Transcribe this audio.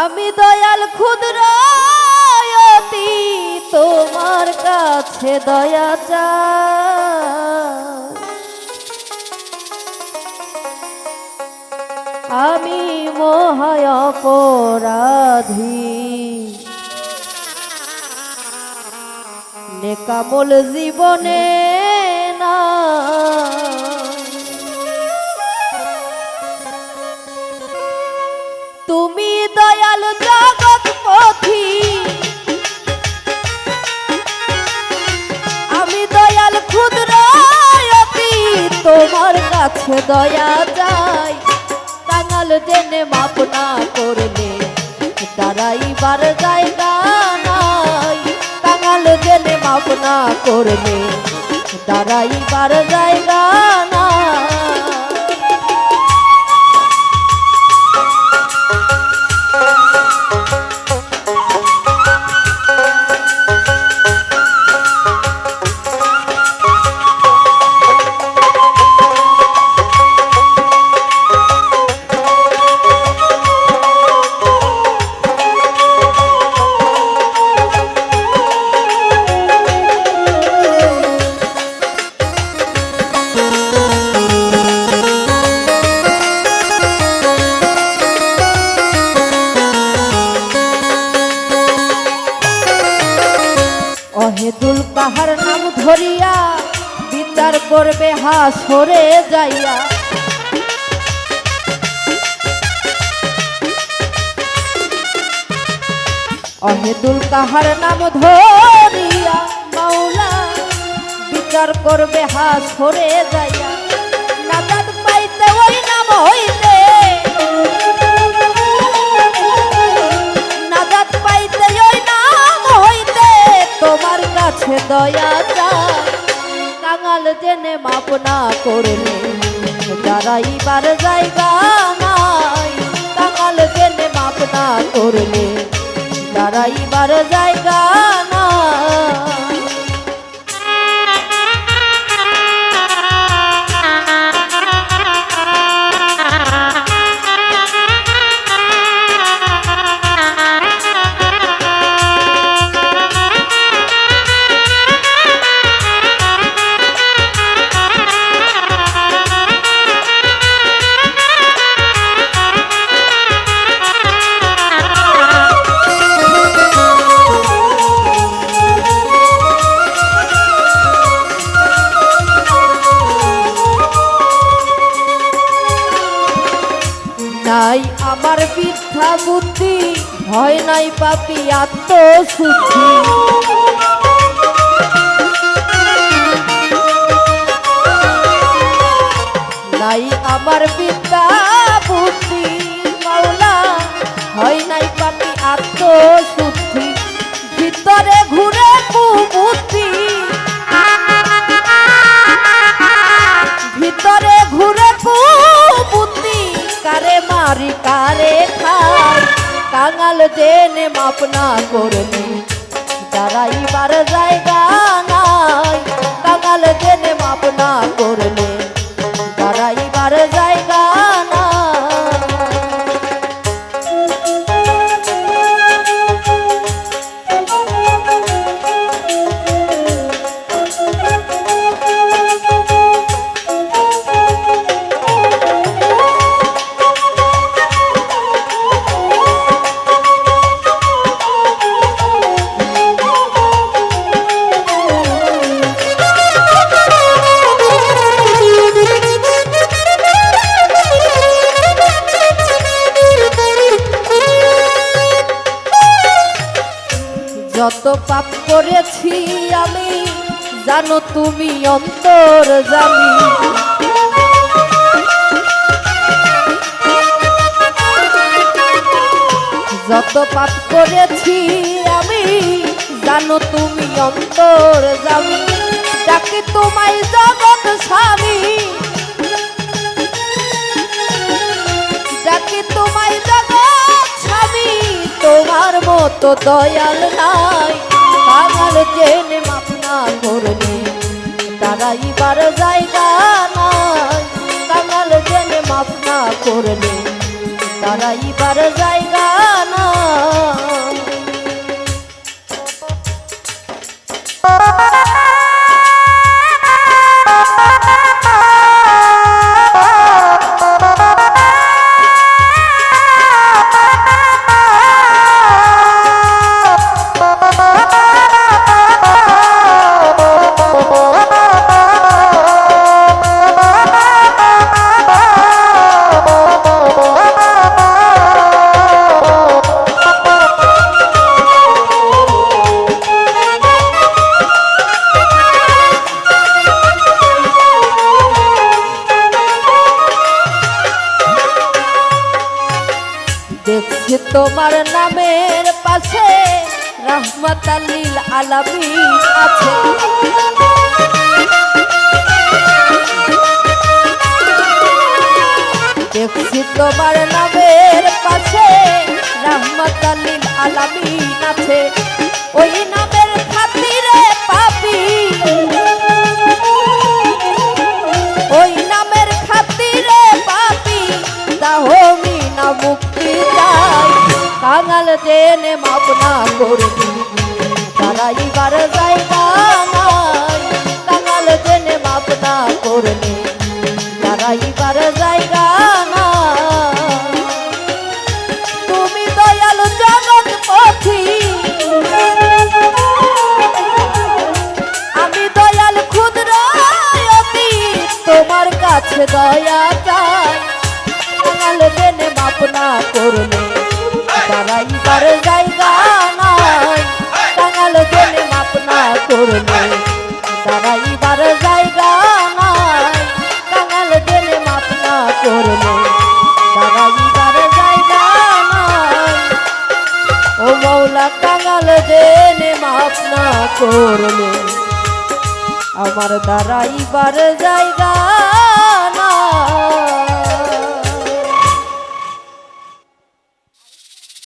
আমি দয়াল ক্ষুদ্র তোমার কাছে দয়া চাই। আমি মহায় অপরাধী। নেকামল জীবনে না কাছে দয়া যাই কাঙাল জেনে মাপ না করলে দাঁড়াইবার জায়গা নাই। কাঙাল জেনে মাপ না করলে দাঁড়াইবার জায়গা অহেদুল কাহার নাম ধরিয়া বিচার করবে হাসরে যাইয়া। অহেদুল কাহার নাম ধরিয়া মাওলা বিচার করবে হাসরে যাইয়া। নাজাদ পাইতে ওই নাম হইতে দয়া চাই। কাঙাল জেনে মাপ না করলে দাঁড়াইবার জায়গা নাই, কাঙাল জেনে মাপ না করলে দাঁড়াইবার জায়গা নাই আমার বৃদ্ধা বুদ্ধি হয় নাই পাপি আত্মশুদ্ধি। নাই আমার বিদ্যা বুদ্ধি, মাওলা হয় নাই কাঙাল জেনে মাপ না করলে দাঁড়াইবার জায়গা নাই কাঙাল জেনে মাপ না করলে যত পাপ করেছি আমি, জানো তুমি অন্তর জানি। যত পাপ করেছি আমি, জানো তুমি অন্তর জানি। যাকে তোমায় জগৎ স্বামী। যাকে তোমায় জগৎ মতো দয়াল নাই। পাগল জেনে মাপ না করলে দাঁড়াইবার জায়গা নাই। পাগল জেনে মাপ না করলে দাঁড়াইবার জায়গা না দেখছি তোমার নামের পাশে রহমত আলীল আলামী আছে। দেখছি তোমার নামের পাশে রহমত আলীল আলামী আছে। ওই জেনে মাপনা করবি। তারাইবার জায়গা নাই কাঙাল জেনে তারাইবার জায়গা নাই তুমি আমি ক্ষুদ্র তোমার কাছে দয়া চাই। কাঙাল জেনে মাপনা করলে দাঁড়াইবার জায়গা নাই। কাঙাল জেনে মাপনা করলে দাঁড়াইবার জায়গা নাই। কাঙাল জেনে মাপনা করলে দাঁড়াইবার জায়গা নাই। ও মৌলা কাঙাল জেনে মাপনা করলে আমার দাঁড়াইবার জায়গা